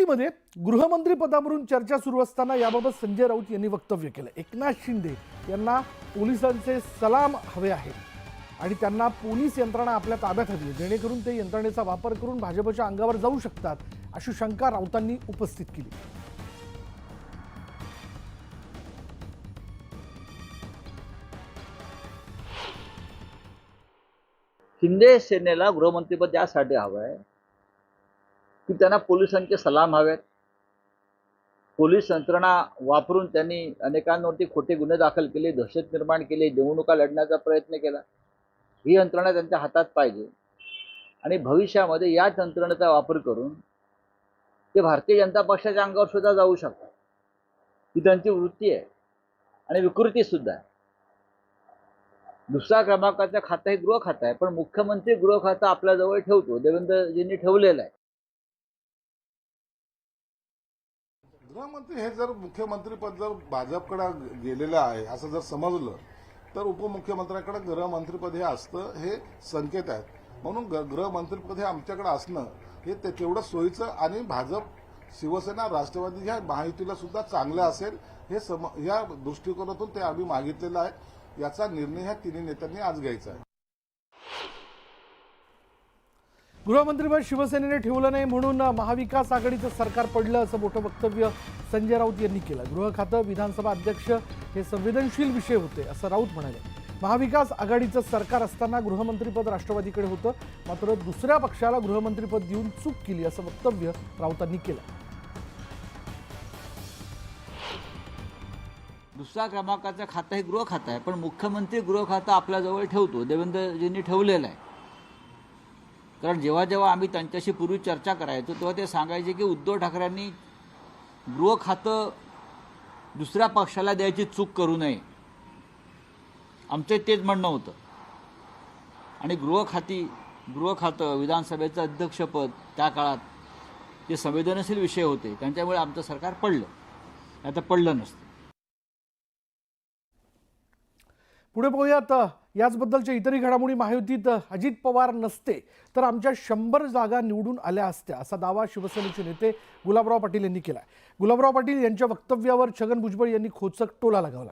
महायुतीमध्ये गृहमंत्री पदावरून चर्चा सुरू असताना याबाबत संजय राऊत यांनी वक्तव्य केलं. एकनाथ शिंदे यांना पोलिसांचे सलाम हवे आहेत आणि त्यांना पोलीस यंत्रणा आपल्या ताब्यात हवी जेणेकरून ते यंत्रणेचा वापर करून भाजपच्या अंगावर जाऊ शकतात अशी शंका राऊतांनी उपस्थित केली. शिंदे सेनेला गृहमंत्रीपद यासाठी हवं आहे की त्यांना पोलिसांचे सलाम हवेत. पोलीस यंत्रणा वापरून त्यांनी अनेकांवरती खोटे गुन्हे दाखल केले दहशत निर्माण केले निवडणुका लढण्याचा प्रयत्न केला. ही यंत्रणा त्यांच्या हातात पाहिजे. आणि भविष्यामध्ये याच यंत्रणेचा वापर करून ते भारतीय जनता पक्षाच्या अंगावर सुद्धा जाऊ शकतात. ही त्यांची वृत्ती आहे. आणि विकृती सुद्धा आहे. दुसऱ्या क्रमांकाचं खातं हे गृह खातं आहे पण मुख्यमंत्री गृह खातं आपल्याजवळ ठेवतो देवेंद्रजींनी ठेवलेलं आहे. गृहमंत्री हे जर मुख्यमंत्रीपद जर भाजपकडे गेलेलं आहे असं जर समजलं तर उपमुख्यमंत्र्याकडे गृहमंत्रीपद हे असतं हे संकेत आहेत. म्हणून ग- गृहमंत्रीपद हे आमच्याकडे असणं हे ते तेवढं सोयीचं आणि भाजप शिवसेना राष्ट्रवादी ह्या महायुतीला सुद्धा चांगलं असेल हे सम या दृष्टिकोनातून ते आम्ही मागितलेलं आहे. याचा निर्णय ह्या तिन्ही नेत्यांनी आज घ्यायचा आहे. गृहमंत्रीपद शिवसेनेने ठेवलं नाही म्हणून महाविकास आघाडीचं सरकार पडलं असं मोठं वक्तव्य संजय राऊत यांनी केलं. गृह खातं विधानसभा अध्यक्ष हे संवेदनशील विषय होते असं राऊत म्हणाले. महाविकास आघाडीचं सरकार असताना गृहमंत्रीपद राष्ट्रवादीकडे होतं मात्र दुसऱ्या पक्षाला गृहमंत्रीपद देऊन चूक केली असं वक्तव्य राऊतांनी केलं. दुसऱ्या क्रमांकाचं खातं हे गृह खातं आहे पण मुख्यमंत्री गृह खातं आपल्याजवळ ठेवतो देवेंद्रजींनी ठेवलेलं आहे. कारण जेव्हा जेव्हा आम्ही त्यांच्याशी पूर्वी चर्चा करायचो तेव्हा ते सांगायचे की उद्धव ठाकरेंनी गृह खातं दुसऱ्या पक्षाला द्यायची चूक करू नये. आमचं तेच म्हणणं होतं. आणि गृहखाती गृहखातं गृह खातं विधानसभेचं अध्यक्षपद त्या काळात ते संवेदनशील विषय होते त्यांच्यामुळे आमचं सरकार पडलं. आता पडलं नसतं. पुढे पाहूयात याचबद्दलच्या इतरही घडामोडी महायुतीत अजित पवार नसते तर आमच्या शंभर जागा निवडून आल्या असत्या असा दावा शिवसेनेचे नेते गुलाबराव पाटील यांनी केला गुलाबराव पाटील यांच्या वक्तव्यावर छगन भुजबळ यांनी खोचक टोला लगावला.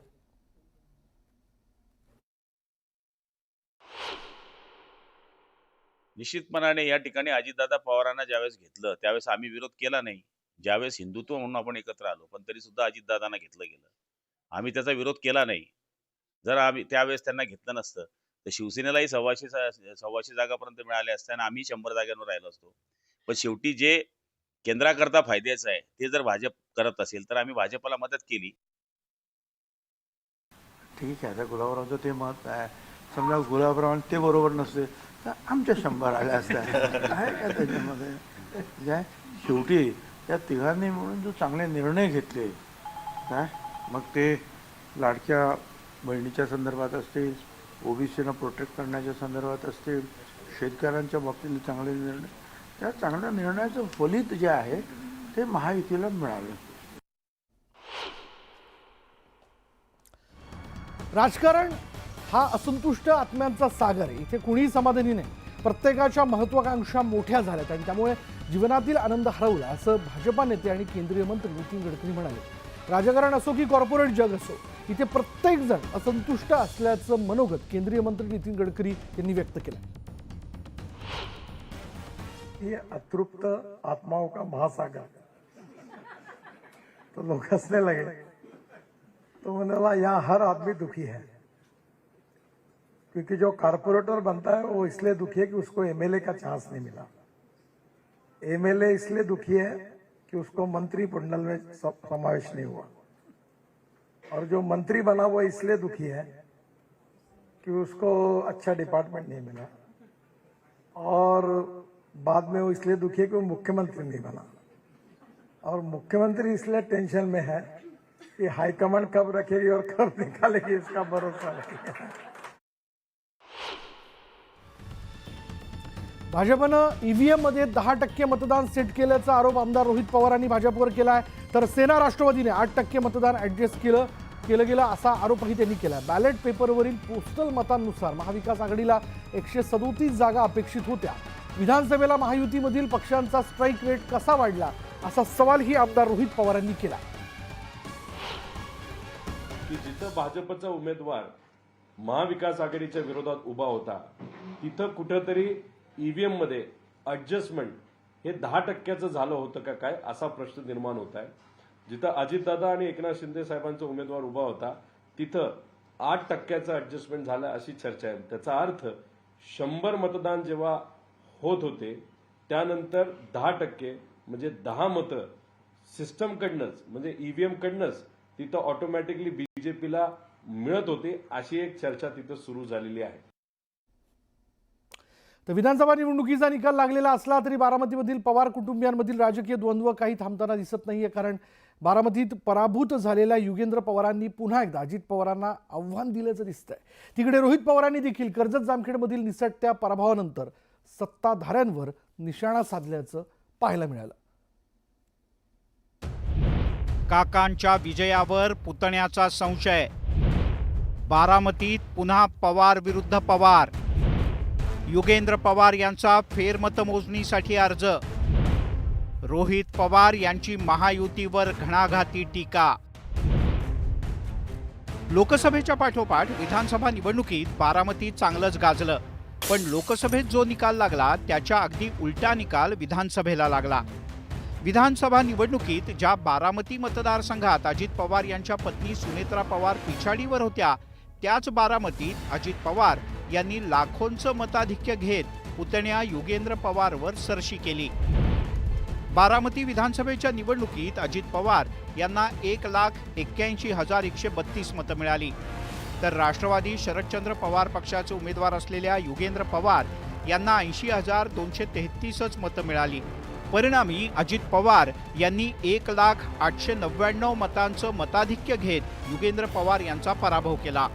निश्चितपणाने या ठिकाणी अजितदादा पवारांना ज्यावेळेस घेतलं त्यावेळेस आम्ही विरोध केला नाही. ज्यावेळेस हिंदुत्व म्हणून आपण एकत्र आलो पण तरी सुद्धा अजितदादांना घेतलं गेलं. आम्ही त्याचा विरोध केला नाही. जर आम्ही त्यावेळेस त्यांना घेतलं नसतं तर शिवसेनेलाही सव्वाशे सव्वाशे जागापर्यंत मिळाल्या असत्या आणि आम्ही शंभर जागांवर राहिलो असतो. पण शेवटी जे केंद्राकरता फायद्याचं आहे ते जर भाजप करत असेल तर आम्ही भाजपला मदत केली. ठीक आहे आता गुलाबरावचं ते मत आहे. समजा गुलाबराव ते बरोबर नसते तर आमच्या शंभर आल्या असत्या. आहे का त्याच्यामध्ये? काय शेवटी या तिघांनी म्हणून जो चांगले निर्णय घेतले काय? मग ते लाडक्या बहिणीच्या संदर्भात असतील ओबीसीना प्रोटेक्ट करण्याच्या संदर्भात असतील शेतकऱ्यांच्या बाबतीत चांगले निर्णय त्या चांगल्या निर्णयाचं फलित जे आहे ते महायुतीला मिळालं. राजकारण हा असंतुष्ट आत्म्यांचा सागर आहे. इथे कुणीही समाधानी नाही. प्रत्येकाच्या महत्वाकांक्षा मोठ्या झाल्यात आणि त्यामुळे जीवनातील आनंद हरवला असं भाजपा नेते आणि केंद्रीय मंत्री नितीन गडकरी म्हणाले. राजकारण असो की कॉर्पोरेट जग असो प्रत्येक असंतुष्ट मनोगत केंद्रीय मंत्री नितीन गडकरी व्यक्त केलं ये अतृप्त आत्माओं का महासागर? तो लोग हंसने लगे. तो मैंने बोला यहाँ हर आदमी दुखी है. क्योंकि जो कारपोरेटर बनता है, वो इसलिए दुखी है कि उसको एमएलए का चांस नहीं मिला. एमएलए इसलिए दुखी है कि उसको मंत्री मंडल में समावेश नहीं हुआ. और जो मंत्री बना वो इसलिए दुखी है कि उसको अच्छा डिपार्टमेंट नहीं मिला। और बाद में वो इसलिए दुखी है कि वो मुख्यमंत्री नहीं बना। और मुख्यमंत्री इसलिए टेंशन में है कि हाईकमांड कब रखेगी और कब निकालेगी इसका भरोसा है। भाजपनं ईव्हीएममध्ये दहा टक्के मतदान सेट केल्याचा आरोप आमदार रोहित पवारांनी भाजपवर केला आहे. तर सेना राष्ट्रवादीने आठ टक्के मतदान ॲडजस्ट केलं केलं गेलं असा आरोपही त्यांनी केला बॅलेट पेपरवरील पोस्टल मतांनुसार महाविकास आघाडीला एकशे सदोतीस जागा अपेक्षित होत्या. विधानसभेला महायुतीमधील पक्षांचा स्ट्राईक रेट कसा वाढला असा सवालही आमदार रोहित पवारांनी केला की जिथं भाजपचा उमेदवार महाविकास आघाडीच्या विरोधात उभा होता तिथं कुठंतरी ईव्हीएममध्ये अडजस्टमेंट हे दहा टक्क्याचं झालं होतं का काय असा प्रश्न निर्माण होत आहे. जिथं अजितदादा आणि एकनाथ शिंदे साहेबांचा उमेदवार उभा होता तिथं आठ टक्क्याचं ऍडजस्टमेंट झालं अशी चर्चा आहे. त्याचा अर्थ शंभर मतदान जेव्हा होत होते त्यानंतर दहा टक्के म्हणजे दहा मतं सिस्टमकडनंच म्हणजे ईव्हीएमकडनंच तिथं ऑटोमॅटिकली बीजेपीला मिळत होते अशी एक चर्चा तिथं सुरू झालेली आहे. तर विधानसभा निवडणुकीचा निकाल लागलेला असला तरी बारामतीमधील पवार कुटुंबियांमधील राजकीय द्वंद्व काही थांबताना दिसत नाही आहे कारण बारामतीत पराभूत झालेल्या युगेंद्र पवारांनी पुन्हा एकदा अजित पवारांना आव्हान दिल्याचं दिसतंय. तिकडे रोहित पवारांनी देखील कर्जत जामखेडमधील निसटत्या पराभवानंतर सत्ताधाऱ्यांवर निशाणा साधल्याचं पाहायला मिळालं. काकांच्या विजयावर पुतण्याचा संशय. बारामतीत पुन्हा पवार विरुद्ध पवार. युगेंद्र पवार यांचा फेरमतमोजणीसाठी अर्ज. रोहित पवार यांची महायुतीवर घणाघाती टीका. लोकसभेच्या पाठोपाठ विधानसभा निवडणुकीत बारामती चांगलंच गाजलं. पण लोकसभेत जो निकाल लागला त्याच्या अगदी उलटा निकाल विधानसभेला लागला. विधानसभा निवडणुकीत ज्या बारामती मतदारसंघात अजित पवार यांच्या पत्नी सुनेत्रा पवार पिछाडीवर होत्या त्याच बारामतीत अजित पवार यांनी लाखोंचं मताधिक्य घेत पुतण्या युगेंद्र पवारवर सरशी केली. बारामती विधानसभेच्या निवडणुकीत अजित पवार यांना एक लाख एक्क्याऐंशी हजार एकशे बत्तीस मतं मिळाली. तर राष्ट्रवादी शरदचंद्र पवार पक्षाचे उमेदवार असलेल्या युगेंद्र पवार यांना ऐंशी हजार दोनशे तेहतीसच मतं मिळाली. परिणामी अजित पवार यांनी एक लाख आठशे नव्याण्णव मतांचं मताधिक्य घेत युगेंद्र पवार यांचा पराभव केला.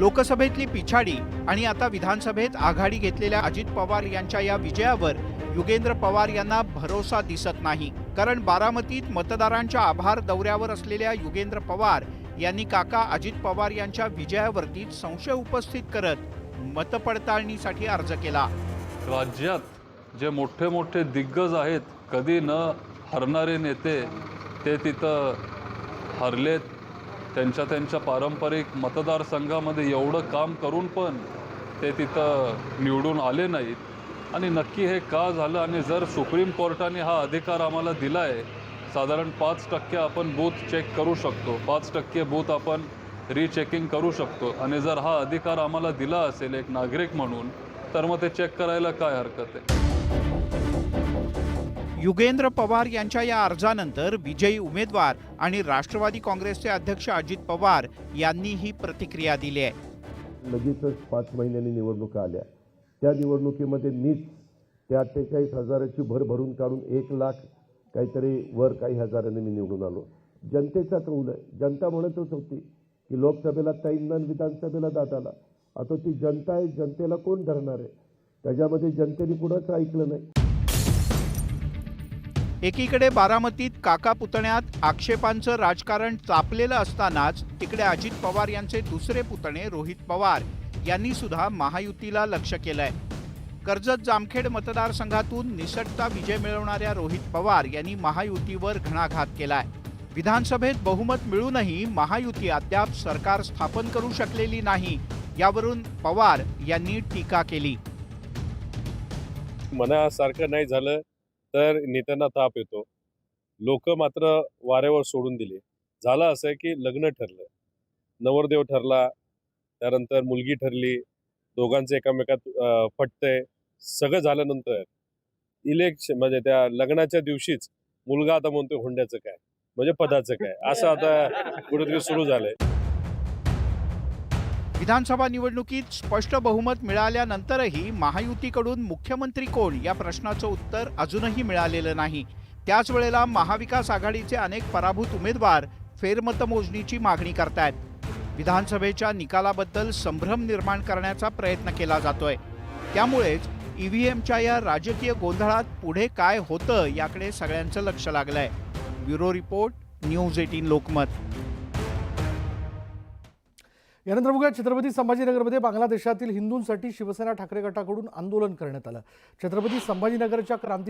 लोकसभेतली पिछाडी आणि आता विधानसभेत आघाडी घेतलेल्या अजित पवार यांच्या या विजयावर युगेंद्र पवार यांना भरोसा दिसत नाही. कारण बारामतीत मतदारांच्या आभार दौऱ्यावर असलेल्या युगेंद्र पवार यांनी काका अजित पवार यांच्या विजयावरती संशय उपस्थित करत मतपडताळणीसाठी अर्ज केला. राज्यात जे मोठे मोठे दिग्गज आहेत कधी न हरणारे नेते ते तिथं हरलेत. त्यांच्या त्यांच्या पारंपरिक मतदारसंघामध्ये एवढं काम करून पण ते तिथं निवडून आले नाहीत. आणि नक्की हे का झालं? आणि जर सुप्रीम कोर्टाने हा अधिकार आम्हाला दिला आहे साधारण पाच टक्के आपण बूथ चेक करू शकतो. पाच टक्के बूथ आपण रीचेकिंग करू शकतो. आणि जर हा अधिकार आम्हाला दिला असेल एक नागरिक म्हणून तर मग ते चेक करायला काय हरकत आहे? युगेंद्र पवार यांच्या या अर्जानंतर विजयी उमेदवार आणि राष्ट्रवादी काँग्रेसचे अध्यक्ष अजित पवार यांनी ही प्रतिक्रिया दिली आहे. लगेचच पाच महिन्यांनी निवडणुका आल्या. त्या निवडणुकीमध्ये मीच त्या अठ्ठेचाळीस हजाराची भर भरून काढून एक लाख काहीतरी वर काही हजारांनी मी निवडून आलो. जनतेचा कौल आहे. जनता म्हणतच होती की लोकसभेला ताईंना आणि विधानसभेला दादाला. आता ती जनता आहे जनतेला कोण धरणार आहे? त्याच्यामध्ये जनतेने कुणाचं ऐकलं नाही. एकीकडे बारामतीत काका पुतण्यात आक्षेपांचं राजकारण तापलेलं असतानाच तिकडे अजित पवार यांचे दुसरे पुतणे रोहित पवार यांनी सुद्धा महायुतीला लक्ष केलंय. कर्जत जामखेड मतदारसंघातून निसटता विजय मिळवणाऱ्या रोहित पवार यांनी महायुतीवर घणाघात केलाय. विधानसभेत बहुमत मिळूनही महायुती अद्याप सरकार स्थापन करू शकलेली नाही यावरून पवार यांनी टीका केली. मनासारखं नाही झालं. तर नेत्यांना ताप येतो. लोक मात्र वाऱ्यावर सोडून दिले. झालं असं की लग्न ठरलं. नवरदेव ठरला त्यानंतर मुलगी ठरली दोघांचं एकामेकात अं, पटतंय सगळं झाल्यानंतर इलेक्शन म्हणजे त्या लग्नाच्या दिवशीच मुलगा आता म्हणतोय हुंड्याचं काय? म्हणजे पदाचं काय? असं आता कुठेतरी सुरू झालंय. विधानसभा निवडणुकीत स्पष्ट बहुमत मिळाल्यानंतरही महायुतीकडून मुख्यमंत्री कोण या प्रश्नाचं उत्तर अजूनही मिळालेलं नाही. त्याच वेळेला महाविकास आघाडीचे अनेक पराभूत उमेदवार फेरमतमोजणीची मागणी करतायत. विधानसभेच्या निकालाबद्दल संभ्रम निर्माण करण्याचा प्रयत्न केला जातोय. त्यामुळेच ईव्हीएमच्या या राजकीय गोंधळात पुढे काय होतं याकडे सगळ्यांचं लक्ष लागलंय. Bureau report news eighteen Lokmat. यानंतर बघूया छत्रपती संभाजीनगरमध्ये बांगलादेशातील हिंदूंसाठी शिवसेना ठाकरे गटाकडून आंदोलन करण्यात आलं. छत्रपती संभाजीनगरच्या क्रांती